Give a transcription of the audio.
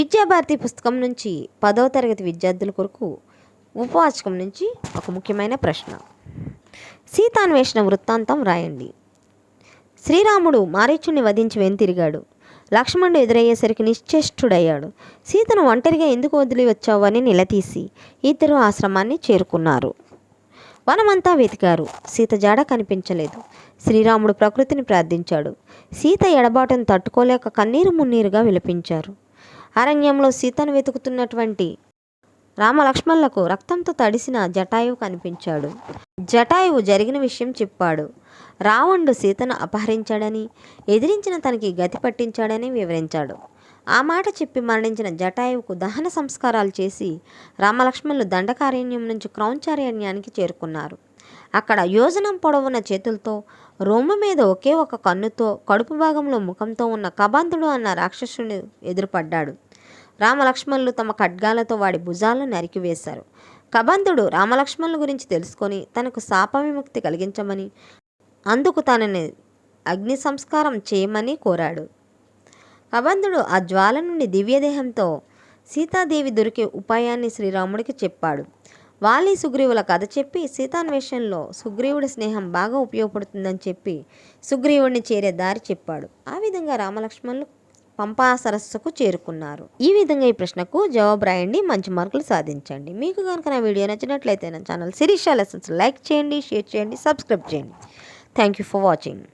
విద్యాభారతి పుస్తకం నుంచి పదవ తరగతి విద్యార్థుల కొరకు ఉపవాచకం నుంచి ఒక ముఖ్యమైన ప్రశ్న. సీతాన్వేషణ వృత్తాంతం రాయండి. శ్రీరాముడు మారీచుని వధించి వెనుతిరిగాడు లక్ష్మణుడు ఎదురయ్యేసరికి నిశ్చేష్టుడయ్యాడు. సీతను ఒంటరిగా ఎందుకు వదిలి వచ్చావు అని నిలదీసి ఇద్దరు ఆశ్రమాన్ని చేరుకున్నారు. వనమంతా వెతికారు. సీత జాడ కనిపించలేదు. శ్రీరాముడు ప్రకృతిని ప్రార్థించాడు. సీత ఎడబాటును తట్టుకోలేక కన్నీరు మున్నీరుగా విలపించారు. అరణ్యంలో సీతను వెతుకుతున్నటువంటి రామలక్ష్మణులకు రక్తంతో తడిసిన జటాయువు కనిపించాడు. జటాయువు జరిగిన విషయం చెప్పాడు. రావణుడు సీతను అపహరించాడని ఎదిరించిన తనకి గతి పట్టించాడని వివరించాడు. ఆ మాట చెప్పి మరణించిన జటాయువుకు దహన సంస్కారాలు చేసి రామలక్ష్మణులు దండకారణ్యం నుంచి క్రౌంచారణ్యానికి చేరుకున్నారు. అక్కడ యోజనం పొడవున చేతులతో రొమ్ము మీద ఒకే ఒక కన్నుతో కడుపు భాగంలో ముఖంతో ఉన్న కబంధుడు అన్న రాక్షసుని ఎదురుపడ్డాడు. రామలక్ష్మణులు తమ ఖడ్గాలతో వాడి భుజాలను నరికివేశారు కబంధుడు రామలక్ష్మణుల గురించి తెలుసుకొని తనకు శాప విముక్తి కలిగించమని అందుకు తనని అగ్ని సంస్కారం చేయమని కోరాడు. కబంధుడు ఆ జ్వాల నుండి దివ్యదేహంతో సీతాదేవి దొరికే ఉపాయాన్ని శ్రీరాముడికి చెప్పాడు. వాలి సుగ్రీవుల కథ చెప్పి సీతాన్వేషణలో సుగ్రీవుడి స్నేహం బాగా ఉపయోగపడుతుందని చెప్పి సుగ్రీవుడిని చేరే దారి చెప్పాడు. ఆ విధంగా రామలక్ష్మణులు పంపా సరస్సుకు చేరుకున్నారు. ఈ విధంగా ఈ ప్రశ్నకు జవాబు రాయండి మంచి మార్కులు సాధించండి. మీకు కనుక నా వీడియో నచ్చినట్లయితే నా ఛానల్ శిరీష లెసన్స్ లైక్ చేయండి షేర్ చేయండి సబ్స్క్రైబ్ చేయండి. Thank you for watching